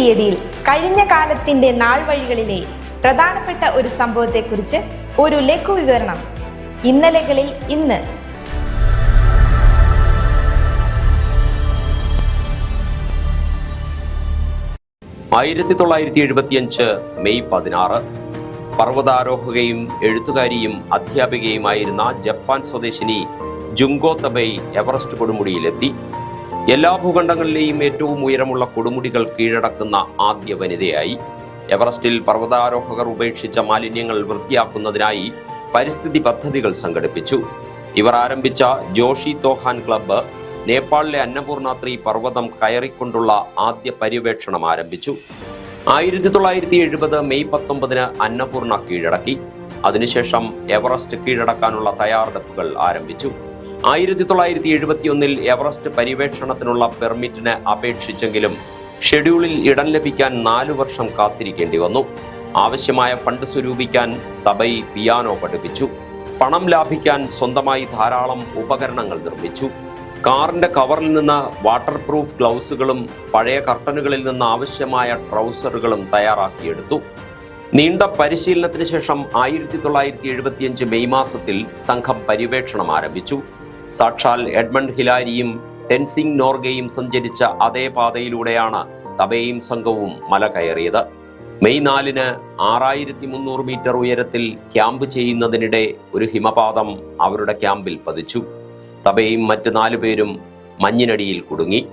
തീയതിയിൽ കഴിഞ്ഞ കാലത്തിന്റെ നാൾ വഴികളിലെ പ്രധാനപ്പെട്ട ഒരു സംഭവത്തെക്കുറിച്ച് ഒരു ലഘു വിവരണം ഇന്നലകളിൽ ഇന്ന്. ആയിരത്തി തൊള്ളായിരത്തി എഴുപത്തിയഞ്ച് മെയ് പതിനാറ് പർവതാരോഹകയും എഴുത്തുകാരിയും അധ്യാപികയുമായിരുന്ന ജപ്പാൻ സ്വദേശിനി ജുങ്കോ തബൈ എവറസ്റ്റ് കൊടുമുടിയിലെത്തി. എല്ലാ ഭൂഖണ്ഡങ്ങളിലെയും ഏറ്റവും ഉയരമുള്ള കൊടുമുടികൾ കീഴടക്കുന്ന ആദ്യ വനിതയായി. എവറസ്റ്റിൽ പർവതാരോഹകർ ഉപേക്ഷിച്ച മാലിന്യങ്ങൾ വൃത്തിയാക്കുന്നതിനായി പരിസ്ഥിതി പദ്ധതികൾ സംഘടിപ്പിച്ചു. ഇവർ ആരംഭിച്ച ജോഷി തോഹാൻ ക്ലബ്ബ് നേപ്പാളിലെ അന്നപൂർണാത്രി പർവതം കയറിക്കൊണ്ടുള്ള ആദ്യ പര്യവേക്ഷണം ആരംഭിച്ചു. ആയിരത്തി തൊള്ളായിരത്തി എഴുപത് മെയ് പത്തൊമ്പതിന് അന്നപൂർണ കീഴടക്കി. അതിനുശേഷം എവറസ്റ്റ് കീഴടക്കാനുള്ള തയ്യാറെടുപ്പുകൾ ആരംഭിച്ചു. ആയിരത്തി തൊള്ളായിരത്തി എഴുപത്തിയൊന്നിൽ എവറസ്റ്റ് പര്യവേക്ഷണത്തിനുള്ള പെർമിറ്റിന് അപേക്ഷിച്ചെങ്കിലും ഷെഡ്യൂളിൽ ഇടം ലഭിക്കാൻ നാലു വർഷം കാത്തിരിക്കേണ്ടി വന്നു. ആവശ്യമായ ഫണ്ട് സ്വരൂപിക്കാൻ തബൈ പിയാനോ പഠിപ്പിച്ചു. പണം ലാഭിക്കാൻ സ്വന്തമായി ധാരാളം ഉപകരണങ്ങൾ നിർമ്മിച്ചു. കാറിന്റെ കവറിൽ നിന്ന് വാട്ടർ പ്രൂഫ് ഗ്ലൗസുകളും പഴയ കർട്ടനുകളിൽ നിന്ന് ആവശ്യമായ ട്രൗസറുകളും തയ്യാറാക്കിയെടുത്തു. നീണ്ട പരിശീലനത്തിന് ശേഷം ആയിരത്തി തൊള്ളായിരത്തി എഴുപത്തിയഞ്ച് മെയ് മാസത്തിൽ സംഘം പര്യവേക്ഷണം ആരംഭിച്ചു. സാക്ഷാൽ എഡ്മണ്ട് ഹിലാരിയും ടെൻസിംഗ് നോർഗയും സഞ്ചരിച്ച അതേ പാതയിലൂടെയാണ് തബയും സംഘവും മല കയറിയത്. മെയ് നാലിന് ആറായിരത്തി മുന്നൂറ് മീറ്റർ ഉയരത്തിൽ ക്യാമ്പ് ചെയ്യുന്നതിനിടെ ഒരു ഹിമപാതം അവരുടെ ക്യാമ്പിൽ പതിച്ചു. തബയും മറ്റ് നാലു പേരും മഞ്ഞിനടിയിൽ കുടുങ്ങി.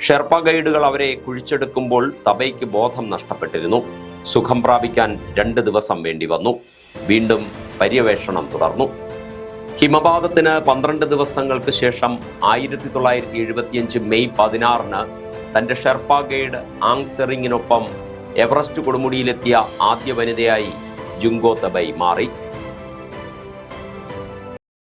ഷെർപ്പ ഗൈഡുകൾ അവരെ കുഴിച്ചെടുക്കുമ്പോൾ തബയ്ക്ക് ബോധം നഷ്ടപ്പെട്ടിരുന്നു. സുഖം പ്രാപിക്കാൻ രണ്ട് ദിവസം വേണ്ടി വന്നു. വീണ്ടും പര്യവേഷണം തുടർന്നു. ഹിമപാതത്തിന് പന്ത്രണ്ട് ദിവസങ്ങൾക്ക് ശേഷം ആയിരത്തി തൊള്ളായിരത്തി എഴുപത്തിയഞ്ച് മെയ് പതിനാറിന് തന്റെ ഷെർപ്പ ഗൈഡ് ആങ് സെറിങ്ങിനൊപ്പം എവറസ്റ്റ് കൊടുമുടിയിലെത്തിയ ആദ്യ വനിതയായി ജുങ്കോ തബൈ മാറി.